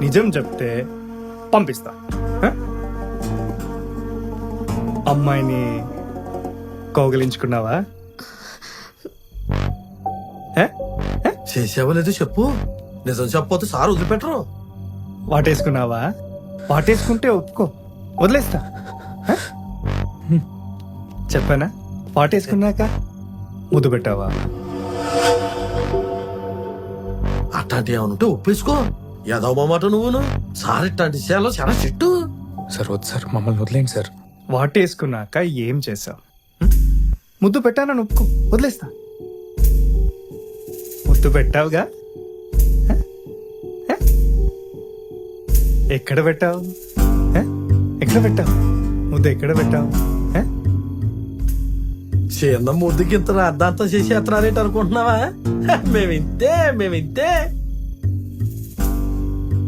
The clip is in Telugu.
నిజం చెప్తే పంపిస్తా? అమ్మాయిని కౌగిలించుకున్నావా? చేసావో లేదో చెప్పు. నిజం చెప్పపోతే సార్ వదిలిపెట్టరు. వాటేసుకున్నావా? వాటేసుకుంటే ఒప్పుకో. వదిలేస్తా. చెప్పానా? వాటేసుకున్నాక ముద్దు పెట్టావా? అట్లాంటి ఏమనుంటే ఒప్పేసుకో. ఏదో మాట నువ్వును? సార్ ఇట్లాంటి విషయాల్లో చాలా చెట్టు. సార్ వద్దు సార్ మమ్మల్ని వదిలేండి సార్. వాటేసుకున్నాక ఏం చేసావు? ముద్దు పెట్టానని ఒప్పుకో వదిలేస్తా. ముద్దు పెట్టావుగా? హ? హ? ఎక్కడ పెట్టావు? హ? ఎక్కడ పెట్టావు? ముద్దు ఎక్కడ పెట్టావు? హ? చిన్న ముద్దుకి ఇంత అర్ధాంతం చేసి ఎత్తనారేంటి అనుకుంటున్నావా? మేమింతే మేమింతే.